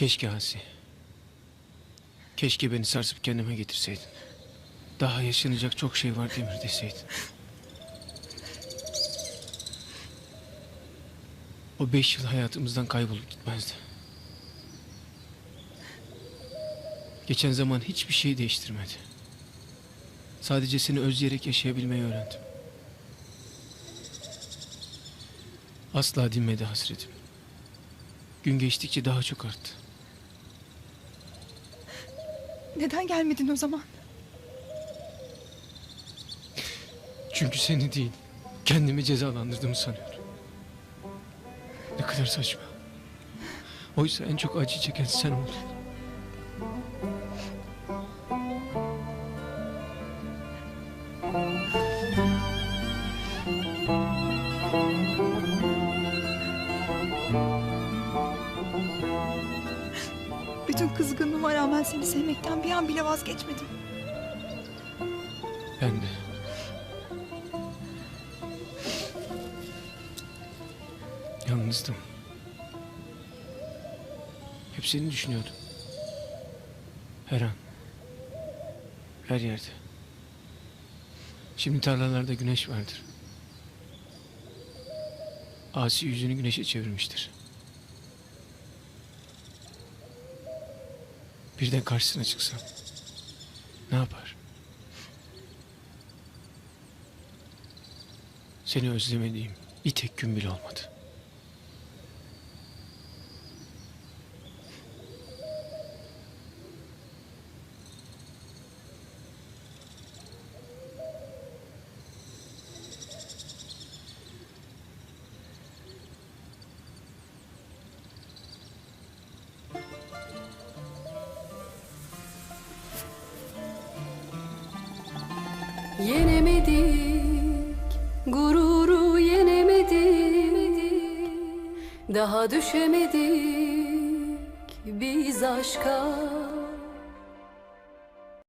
Keşke Hasi. Keşke beni sarsıp kendime getirseydin. Daha yaşanacak çok şey var Demir deseydin. O beş yıl hayatımızdan kaybolup gitmezdi. Geçen zaman hiçbir şey değiştirmedi. Sadece seni özleyerek yaşayabilmeyi öğrendim. Asla dinmedi hasretim. Gün geçtikçe daha çok arttı. Neden gelmedin o zaman? Çünkü seni değil, kendimi cezalandırdığımı sanıyorum. Ne kadar saçma. Oysa en çok acı çeken sen oldun. Bütün kızgınlığıma rağmen seni sevmekten bir an bile vazgeçmedim. Ben de. Yalnızdım. Hep seni düşünüyordum. Her an. Her yerde. Şimdi tarlalarda güneş vardır. Asi yüzünü güneşe çevirmiştir. Birden karşısına çıksam ne yapar? Seni özlemediğim bir tek gün bile olmadı. Yenemedik, gururu yenemedik Daha düşemedik biz aşka